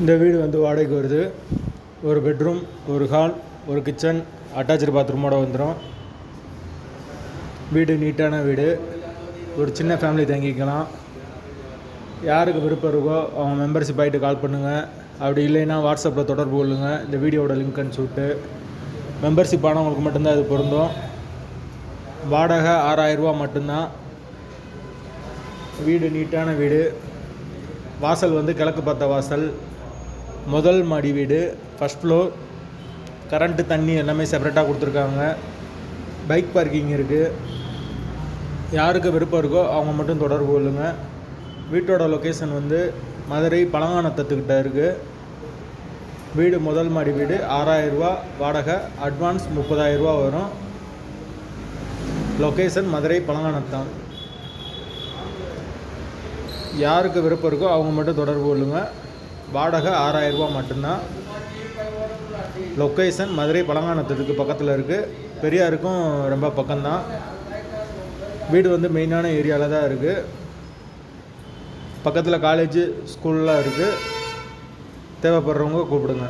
இந்த வீடு வந்து வாடகைக்கு வருது. ஒரு பெட்ரூம் ஒரு ஹால் ஒரு கிச்சன் அட்டாச்சு பாத்ரூமோட வந்துடும் வீடு நீட்டான வீடு. ஒரு சின்ன ஃபேமிலி தங்கிக்கலாம். யாருக்கு விருப்பம் இருக்கோ அவங்க மெம்பர்ஷிப் ஆகிட்டு கால் பண்ணுங்கள் அப்படி இல்லைன்னா வாட்ஸ்அப்பில் தொடர்பு கொள்ளுங்கள் இந்த வீடியோவோட லிங்க் அனுப்பிச்சுட்டு மெம்பர்ஷிப் ஆனவங்களுக்கு மட்டும்தான் இது பொருந்தும். வாடகை ஆறாயிரரூபா மட்டும்தான். வீடு நீட்டான வீடு. வாசல் வந்து கிழக்கு பார்த்த வாசல். முதல் மாடி வீடு ஃபஸ்ட் ஃப்ளோர் கரண்ட்டு தண்ணி எல்லாமே செப்பரேட்டாக கொடுத்துருக்காங்க. பைக் பார்க்கிங் இருக்குது யாருக்கு விருப்பம் இருக்கோ அவங்க மட்டும் தொடர்பு கொள்ளுங்கள் வீட்டோட லொக்கேஷன் வந்து மதுரை பழங்கானத்தத்துக்கிட்ட இருக்குது வீடு முதல் மாடி வீடு ஆறாயிரரூவா வாடகை அட்வான்ஸ் முப்பதாயிரரூவா வரும். லொக்கேஷன் மதுரை பழங்கானத்தான். யாருக்கு விருப்பம் இருக்கோ அவங்க மட்டும் தொடர்பு கொள்ளுங்கள் வாடகை ஆறாயிரரூபா மட்டும்தான். லொக்கேஷன் மதுரை பழங்கானத்துக்கு பக்கத்தில் இருக்குது பெரியாருக்கும் ரொம்ப பக்கம்தான். வீடு வந்து மெயினான ஏரியாவில் தான் இருக்குது பக்கத்தில் காலேஜு ஸ்கூல்லாம் இருக்குது தேவைப்படுறவங்க கூப்பிடுங்க.